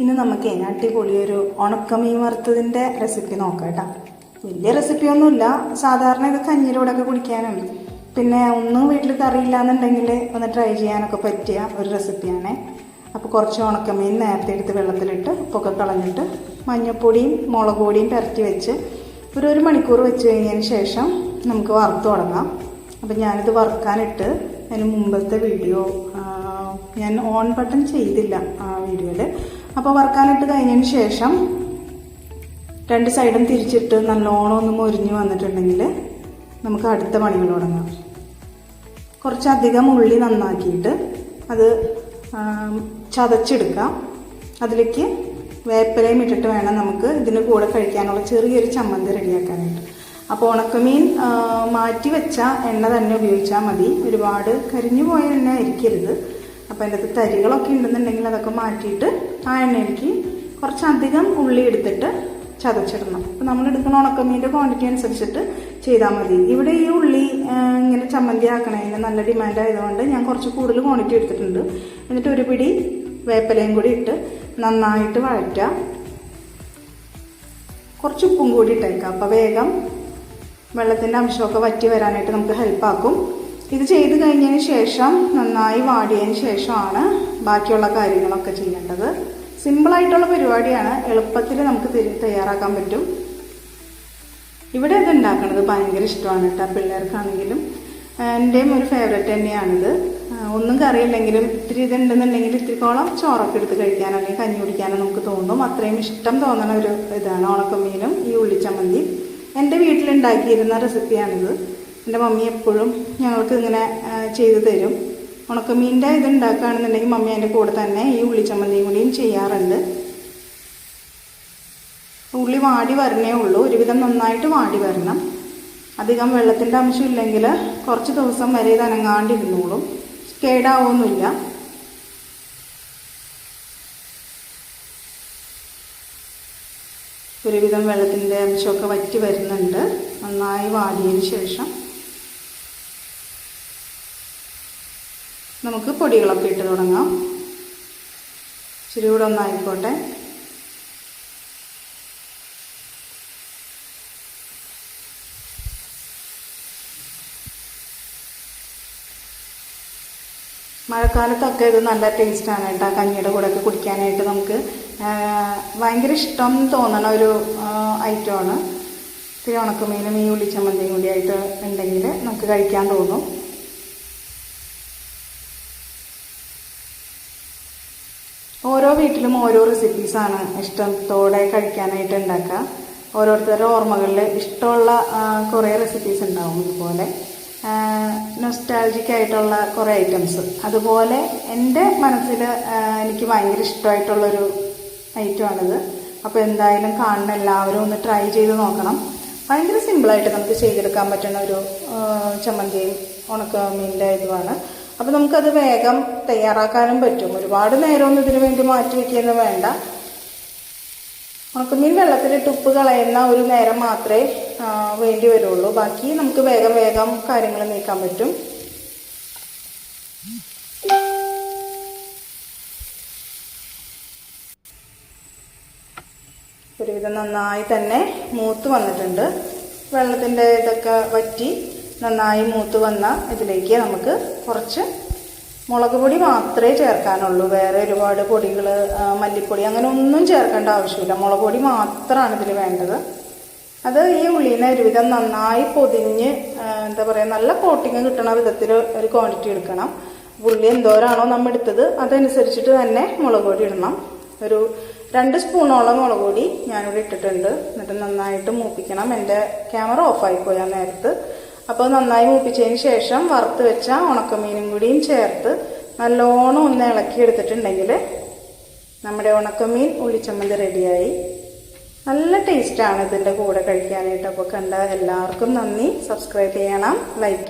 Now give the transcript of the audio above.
ഇനി നമുക്ക് അടിപൊളി ഒരു ഉണക്കമീൻ വറുത്തതിന്റെ റെസിപ്പി നോക്കാം കേട്ടോ. വലിയ റെസിപ്പി ഒന്നുമില്ല. സാധാരണ ഇത് കഞ്ഞിയുടെ കൂടെ ഒക്കെ കുടിക്കാനും പിന്നെ ഒന്നും വീട്ടിൽ കറിയില്ല എന്നുണ്ടെങ്കിൽ ഒന്ന് ട്രൈ ചെയ്യാനൊക്കെ പറ്റിയ ഒരു റെസിപ്പിയാണ് അപ്പോൾ കുറച്ച് ഉണക്കമീൻ നേരത്തെ എടുത്ത് വെള്ളത്തിലിട്ട് ഉപ്പൊക്കെ കളഞ്ഞിട്ട് മഞ്ഞൾപ്പൊടിയും മുളക് പൊടിയും പുരട്ടി വെച്ച് ഒരു ഒരു മണിക്കൂർ വെച്ച് കഴിഞ്ഞതിന് ശേഷം നമുക്ക് വറുത്ത് തുടങ്ങാം. അപ്പം ഞാനിത് വറുക്കാനിട്ട് അതിന് മുമ്പത്തെ വീഡിയോ ഞാൻ ഓൺ ബട്ടൺ ചെയ്തില്ല ആ വീഡിയോയിൽ അപ്പോൾ വറുക്കാനിട്ട് കഴിഞ്ഞതിന് ശേഷം രണ്ട് സൈഡും തിരിച്ചിട്ട് നല്ലോണം ഒന്ന് മുരിഞ്ഞ് വന്നിട്ടുണ്ടെങ്കിൽ നമുക്ക് അടുത്ത പണികൾ തുടങ്ങാം. കുറച്ചധികം ഉള്ളി നന്നാക്കിയിട്ട് അത് ചതച്ചെടുക്കാം. അതിലേക്ക് വേപ്പിലയും ഇട്ടിട്ട് വേണം നമുക്ക് ഇതിന് കൂടെ കഴിക്കാനുള്ള ചെറിയൊരു ചമ്മന്തി റെഡിയാക്കാനായിട്ട്. അപ്പോൾ ഉണക്കമീൻ മാറ്റി വെച്ച എണ്ണ തന്നെ ഉപയോഗിച്ചാൽ മതി. ഒരുപാട് കരിഞ്ഞു പോയ എണ്ണ ആയിരിക്കരുത്. അപ്പോൾ അതിന്റെ തരികളൊക്കെ ഉണ്ടെന്നുണ്ടെങ്കിൽ അതൊക്കെ മാറ്റിയിട്ട് ആ എണ്ണയിലേക്ക് കുറച്ചധികം ഉള്ളി എടുത്തിട്ട് ചതച്ചിടണം. അപ്പോൾ നമ്മൾ എടുക്കുന്ന ഉണക്കമീന്റെ ക്വാണ്ടിറ്റി അനുസരിച്ചിട്ട് ചെയ്താൽ മതി. ഇവിടെ ഈ ഉള്ളി ഇങ്ങനെ ചമ്മന്തി ആക്കണതിന് നല്ല ഡിമാൻഡ് ആയതുകൊണ്ട് ഞാൻ കുറച്ച് കൂടുതൽ ക്വാണ്ടിറ്റി എടുത്തിട്ടുണ്ട്. എന്നിട്ട് ഒരു പിടി വേപ്പലയും കൂടി ഇട്ട് നന്നായിട്ട് വഴറ്റുക. കുറച്ച് ഉപ്പും കൂടി ഇട്ടേക്കാം. അപ്പോൾ വേഗം വെള്ളത്തിന്റെ അംശമൊക്കെ വറ്റി വരാനായിട്ട് നമുക്ക് ഹെൽപ്പാക്കും ഇത് ചെയ്ത് കഴിഞ്ഞതിന് ശേഷം നന്നായി വാടിയതിന് ശേഷമാണ് ബാക്കിയുള്ള കാര്യങ്ങളൊക്കെ ചെയ്യേണ്ടത്. സിമ്പിളായിട്ടുള്ള പരിപാടിയാണ്. എളുപ്പത്തിൽ നമുക്ക് തയ്യാറാക്കാൻ പറ്റും. ഇവിടെ ഇത് ഉണ്ടാക്കുന്നത് ഭയങ്കര ഇഷ്ടമാണ് കേട്ടോ പിള്ളേർക്കാണെങ്കിലും. എന്റെയും ഒരു ഫേവറേറ്റ് തന്നെയാണിത്. ഒന്നും കറിയില്ലെങ്കിലും ഇത്തിരി ഇതുണ്ടെന്നുണ്ടെങ്കിൽ ഇത്തിരിക്കോളം ചോറൊക്കെ എടുത്ത് കഴിക്കാനോ അല്ലെങ്കിൽ കഞ്ഞി കുടിക്കാനോ നമുക്ക് തോന്നും. അത്രയും ഇഷ്ടം തോന്നണ ഒരു ഇതാണ് ഉണക്കമീനും ഈ ഉള്ളിച്ചമ്മന്തി എന്റെ വീട്ടിലുണ്ടാക്കിയിരുന്ന റെസിപ്പിയാണിത് എന്റെ മമ്മി എപ്പോഴും ഞങ്ങൾക്ക് ഇങ്ങനെ ചെയ്തു തരും. ഉണക്കമീന്റെ ഇത് ഉണ്ടാക്കുകയാണെന്നുണ്ടെങ്കിൽ മമ്മി അതിന്റെ കൂടെ തന്നെ ഈ ഉള്ളിച്ചമ്മന്തിയും കൂടിയും ചെയ്യാറുണ്ട്. ഉള്ളി വാടി വരണേ ഉള്ളൂ. ഒരുവിധം നന്നായിട്ട് വാടി വരണം. അധികം വെള്ളത്തിന്റെ അംശം ഇല്ലെങ്കിൽ കുറച്ച് ദിവസം വരെ ഇത് അനങ്ങാണ്ടിരുന്നോളും. കേടാവൊന്നുമില്ല. ഒരുവിധം വെള്ളത്തിന്റെ അംശമൊക്കെ വറ്റി വരുന്നുണ്ട്. നന്നായി വാടിയതിന് ശേഷം നമുക്ക് പൊടികളൊക്കെ ഇട്ട് തുടങ്ങാം. ഇച്ചിരി കൂടെ ഒന്നായിക്കോട്ടെ. മഴക്കാലത്തൊക്കെ ഇത് നല്ല ടേസ്റ്റാണ് കേട്ടോ. കഞ്ഞിയുടെ കൂടെയൊക്കെ കുടിക്കാനായിട്ട് നമുക്ക് ഭയങ്കര ഇഷ്ടം തോന്നണ ഒരു ഐറ്റമാണ്. ഇത്തിരി ഉണക്കമീനും ഈ ഉള്ളിച്ചമ്മന്തിയും കൂടി ആയിട്ട് ഉണ്ടെങ്കിൽ നമുക്ക് കഴിക്കാൻ തോന്നും. ഓരോ വീട്ടിലും ഓരോ റെസിപ്പീസാണ് ഇഷ്ടത്തോടെ കഴിക്കാനായിട്ട് ഉണ്ടാക്കുക. ഓരോരുത്തരുടെ ഓർമ്മകളിൽ ഇഷ്ടമുള്ള കുറേ റെസിപ്പീസ് ഉണ്ടാവും ഇതുപോലെ. നൊസ്റ്റാൾജിക് ആയിട്ടുള്ള കുറേ ഐറ്റംസ് അതുപോലെ എന്റെ മനസ്സിൽ എനിക്ക് ഭയങ്കര ഇഷ്ടമായിട്ടുള്ളൊരു ഐറ്റമാണിത് അപ്പോൾ എന്തായാലും കാണുന്ന എല്ലാവരും ഒന്ന് ട്രൈ ചെയ്ത് നോക്കണം. ഭയങ്കര സിമ്പിളായിട്ട് നമുക്ക് ചെയ്തെടുക്കാൻ പറ്റുന്ന ഒരു ചമ്മന്തിയും ഉണക്കമീന്റെ ഇതുമാണ്. അപ്പോൾ നമുക്കത് വേഗം തയ്യാറാക്കാനും പറ്റും. ഒരുപാട് നേരമൊന്നും ഇതിനു വേണ്ടി മാറ്റി വയ്ക്കുകയൊന്നും വേണ്ട. ഉണക്കമീൻ വെള്ളത്തിലിട്ട് ഉപ്പ് കളയുന്ന ഒരു നേരം മാത്രമേ വേണ്ടി വരുള്ളൂ. ബാക്കി നമുക്ക് വേഗം വേഗം കാര്യങ്ങൾ നീക്കാൻ പറ്റും. ഒരുവിധം നന്നായി തന്നെ മൂത്ത് വന്നിട്ടുണ്ട്. വെള്ളത്തിന്റെ ഇതൊക്കെ വറ്റി നന്നായി മൂത്ത് വന്ന ഇതിലേക്ക് നമുക്ക് കുറച്ച് മുളക് പൊടി മാത്രമേ ചേർക്കാനുള്ളൂ. വേറെ ഒരുപാട് പൊടികൾ മല്ലിപ്പൊടി അങ്ങനെ ഒന്നും ചേർക്കേണ്ട ആവശ്യമില്ല. മുളക് പൊടി മാത്രമാണ് ഇതിൽ വേണ്ടത്. അത് ഈ ഉള്ളിനെ ഒരുവിധം നന്നായി പൊതിഞ്ഞ് എന്താ പറയുക നല്ല കോട്ടിങ് കിട്ടണ വിധത്തിൽ ഒരു ക്വാണ്ടിറ്റി എടുക്കണം. ഉള്ളി എന്തോരാണോ നമ്മൾ എടുത്തത് അതനുസരിച്ചിട്ട് തന്നെ മുളക് പൊടി ഇടണം. ഒരു രണ്ട് സ്പൂണോളം മുളക് പൊടി ഞാനിവിടെ ഇട്ടിട്ടുണ്ട്. എന്നിട്ട് നന്നായിട്ട് മൂപ്പിക്കണം. എന്റെ ക്യാമറ ഓഫായിപ്പോയി ആ നേരത്ത്. അപ്പോൾ നന്നായി മൂപ്പിച്ചതിന് ശേഷം വറുത്ത് വെച്ച ഉണക്കമീനും കൂടിയും ചേർത്ത് നല്ലോണം ഒന്ന് ഇളക്കി എടുത്തിട്ടുണ്ടെങ്കിൽ നമ്മുടെ ഉണക്കമീൻ ഉള്ളിച്ചമ്മന്തി റെഡിയായി. നല്ല ടേസ്റ്റാണ് ഇതിന്റെ കൂടെ കഴിക്കാനായിട്ട്. അപ്പോൾ കണ്ട എല്ലാവർക്കും നന്ദി. സബ്സ്ക്രൈബ് ചെയ്യണം. ലൈക്ക്